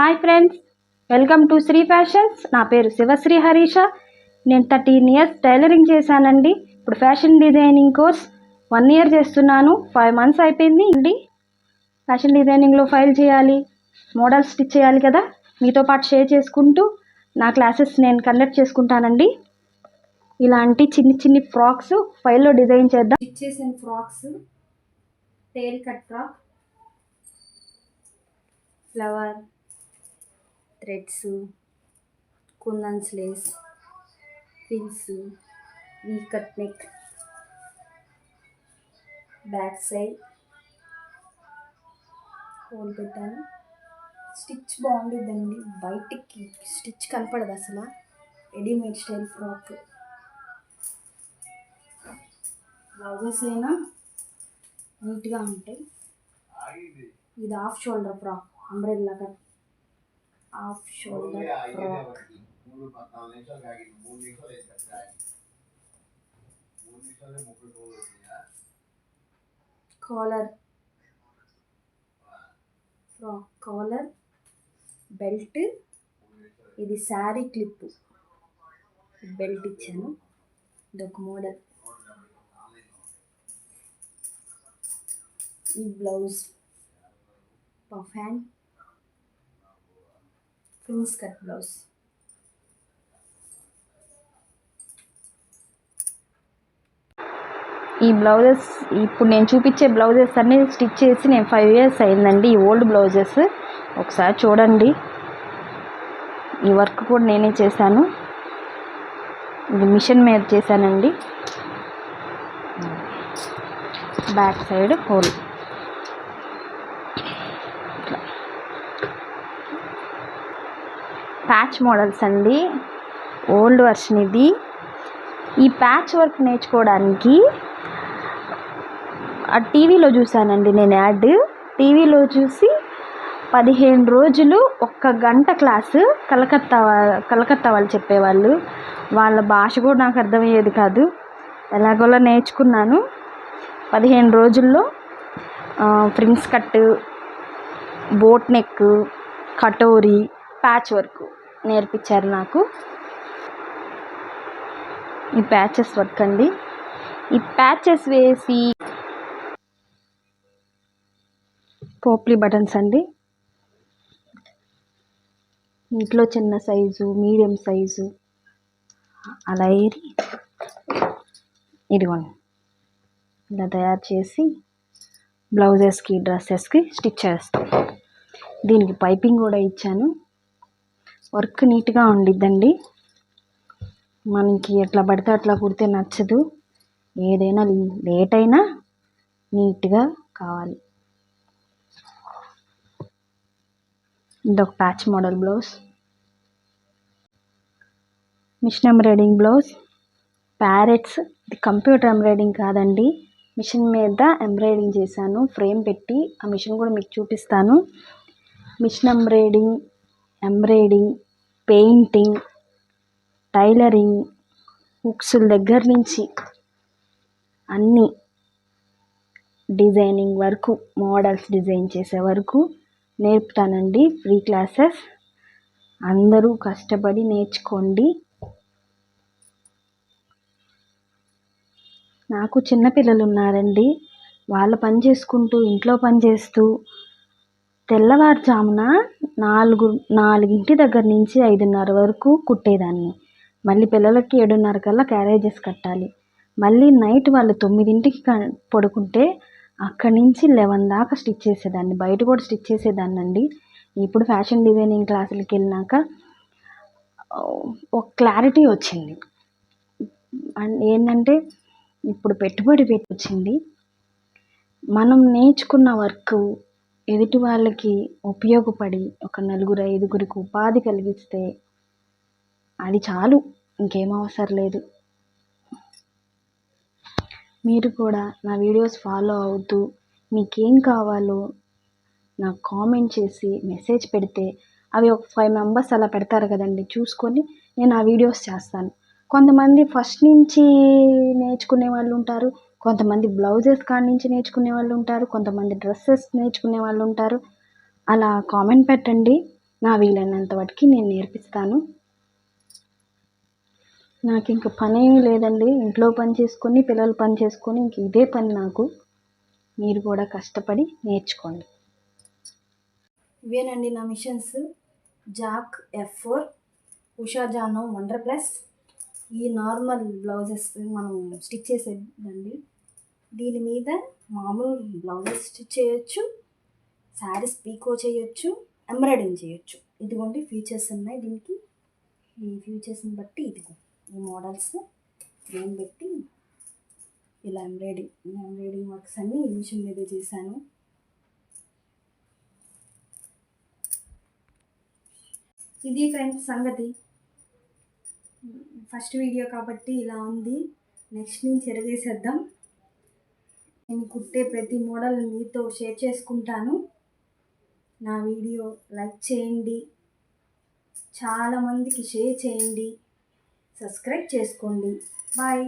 Hi friends welcome to Shri fashions నా పేరు శివశ్రీ హరీష. నేను థర్టీన్ ఇయర్స్ టైలరింగ్ చేశానండి. ఇప్పుడు fashion designing course one year చేస్తున్నాను. ఫైవ్ మంత్స్ అయిపోయింది. అండి ఫ్యాషన్ డిజైనింగ్లో ఫైల్ చేయాలి మోడల్ స్టిచ్ చేయాలి కదా. మీతో పాటు షేర్ చేసుకుంటూ నా క్లాసెస్ నేను కండక్ట్ చేసుకుంటానండి. ఇలాంటి చిన్ని చిన్ని ఫ్రాక్స్ ఫైల్లో డిజైన్ చేద్దాం. స్టిచ్ చేసిన frocks tail cut frock flower threads kundan laces pins V cut neck back side hole పెట్టాను స్టిచ్ బాగుండిద్దండి. బయటికి స్టిచ్ కనపడదు అసలు. Readymade style frock. బ్లౌజెస్ అయినా నీట్గా ఉంటాయి. ఇది half shoulder frock umbrella cut. Half shoulder frock collar frock collar belt ఇది శారీ క్లిప్ బెల్ట్ ఇచ్చాను ఇదొక మోడల్ ఈ blouse puff hand cross cut blouse ఈ బ్లౌజెస్ ఇప్పుడు నేను చూపించే బ్లౌజెస్ అన్నీ స్టిచ్ చేసి నేను ఫైవ్ ఇయర్స్ అయిందండి. ఈ ఓల్డ్ బ్లౌజెస్. ఒకసారి చూడండి. ఈ వర్క్ కూడా నేనే చేశాను. ఇది మిషన్ మీద చేశానండి. Back side hole patch models అండి. ఓల్డ్ వర్షన్ ఇది. ఈ ప్యాచ్ వర్క్ నేర్చుకోవడానికి ఆ టీవీలో చూశానండి నేను యాడ్. టీవీలో చూసి పదిహేను రోజులు ఒక్క గంట క్లాసు కలకత్తా కలకత్తా వాళ్ళు చెప్పేవాళ్ళు. వాళ్ళ భాష కూడా నాకు అర్థమయ్యేది కాదు. ఎలాగోలా నేర్చుకున్నాను. పదిహేను రోజుల్లో prince cut boat neck katori patch work. నేర్పించారు నాకు. ఈ ప్యాచెస్ వర్క్ అండి. ఈ ప్యాచెస్ వేసి పోప్లీ బటన్స్ అండి. ఇంట్లో చిన్న సైజు మీడియం సైజు అలా ఏరి ఇదిగోండి. ఇలా తయారు చేసి బ్లౌజెస్కి డ్రెస్సెస్కి స్టిచ్ చేస్తాను దీనికి పైపింగ్ కూడా ఇచ్చాను. వర్క్ నీట్గా ఉండిద్దండి. మనకి ఎట్లా పడితే అట్లా కుడితే నచ్చదు. ఏదైనా లేట్ అయినా నీట్గా కావాలి. ఇదొక patch model blouse. Machine embroidering blouse. Parrots ఇది కంప్యూటర్ ఎంబ్రాయిడింగ్ కాదండి. మిషన్ మీద ఎంబ్రాయిడింగ్ చేశాను. ఫ్రేమ్ పెట్టి ఆ మిషన్ కూడా మీకు చూపిస్తాను. Machine embroidering embroidering painting tailoring హుక్స్ల దగ్గర నుంచి అన్నీ డిజైనింగ్ వరకు మోడల్స్ డిజైన్ చేసే వరకు నేర్పుతానండి. Free classes. అందరూ కష్టపడి నేర్చుకోండి. నాకు చిన్నపిల్లలు ఉన్నారండి. వాళ్ళ పని చేసుకుంటూ ఇంట్లో పని చేస్తూ తెల్లవారుజామున నాలుగు నాలుగింటి దగ్గర నుంచి ఐదున్నర వరకు కుట్టేదాన్ని. మళ్ళీ పిల్లలకి ఏడున్నర కల్లా క్యారేజెస్ కట్టాలి. మళ్ళీ నైట్ వాళ్ళు తొమ్మిదింటికి క- పడుకుంటే అక్కడి నుంచి లెవెన్ దాకా స్టిచ్ చేసేదాన్ని. బయట కూడా స్టిచ్ చేసేదాన్ని అండి ఇప్పుడు ఫ్యాషన్ డిజైనింగ్ క్లాసులకి వెళ్ళినాక ఒక క్లారిటీ వచ్చింది. అండ్ ఏంటంటే ఇప్పుడు పెట్టుబడి పెట్టి వచ్చింది మనం నేర్చుకున్న వర్క్ ఎదుటి వాళ్ళకి ఉపయోగపడి ఒక నలుగురు ఐదుగురికి ఉపాధి కలిగిస్తే అది చాలు. ఇంకేం అవసరం లేదు. మీరు కూడా నా వీడియోస్ ఫాలో అవుతూ మీకేం కావాలో నాకు కామెంట్ చేసి మెసేజ్ పెడితే అవి ఒక ఫైవ్ మెంబర్స్ అలా పెడతారు కదండి. చూసుకొని నేను ఆ వీడియోస్ చేస్తాను. కొంతమంది ఫస్ట్ నుంచి నేర్చుకునే వాళ్ళు ఉంటారు. కొంతమంది బ్లౌజెస్ కాడి నుంచి నేర్చుకునే వాళ్ళు ఉంటారు కొంతమంది డ్రెస్సెస్ నేర్చుకునే వాళ్ళు ఉంటారు. అలా కామెంట్ పెట్టండి. నా వీలైనంత వాటికి నేను నేర్పిస్తాను. నాకు ఇంక పని ఏమీ లేదండి. ఇంట్లో పని చేసుకొని పిల్లలు పని చేసుకొని ఇంక ఇదే పని నాకు. మీరు కూడా కష్టపడి నేర్చుకోండి. ఇవేనండి నా machines. Jack F four Usha Janome wonder plus. ఈ నార్మల్ బ్లౌజెస్ మనం స్టిచ్ చేసేదండి. దీని మీద మామూలు బ్లౌజెస్ స్టిచ్ చేయొచ్చు శారీస్ పీకో చేయొచ్చు ఎంబ్రాయిడింగ్ చేయొచ్చు. ఇదిగోండి ఫీచర్స్ ఉన్నాయి దీనికి. ఈ ఫీచర్స్ని బట్టి ఇదిగో ఈ మోడల్స్ ఫ్రేమ్ పెట్టి ఇలా ఎంబ్రాయిడింగ్ ఎంబ్రాయిడింగ్ వర్క్స్ అన్నీ ఈ మిషన్ మీద చేశాను. ఇది ఫ్రెండ్స్ సంగతి. ఫస్ట్ వీడియో కాబట్టి ఇలా ఉంది. నెక్స్ట్ నుంచి ఎరగేసేద్దాం. నేను కుట్టే ప్రతి మోడల్ మీతో షేర్ చేసుకుంటాను. నా వీడియో లైక్ చేయండి. చాలామందికి షేర్ చేయండి. సబ్స్క్రైబ్ చేసుకోండి. బాయ్.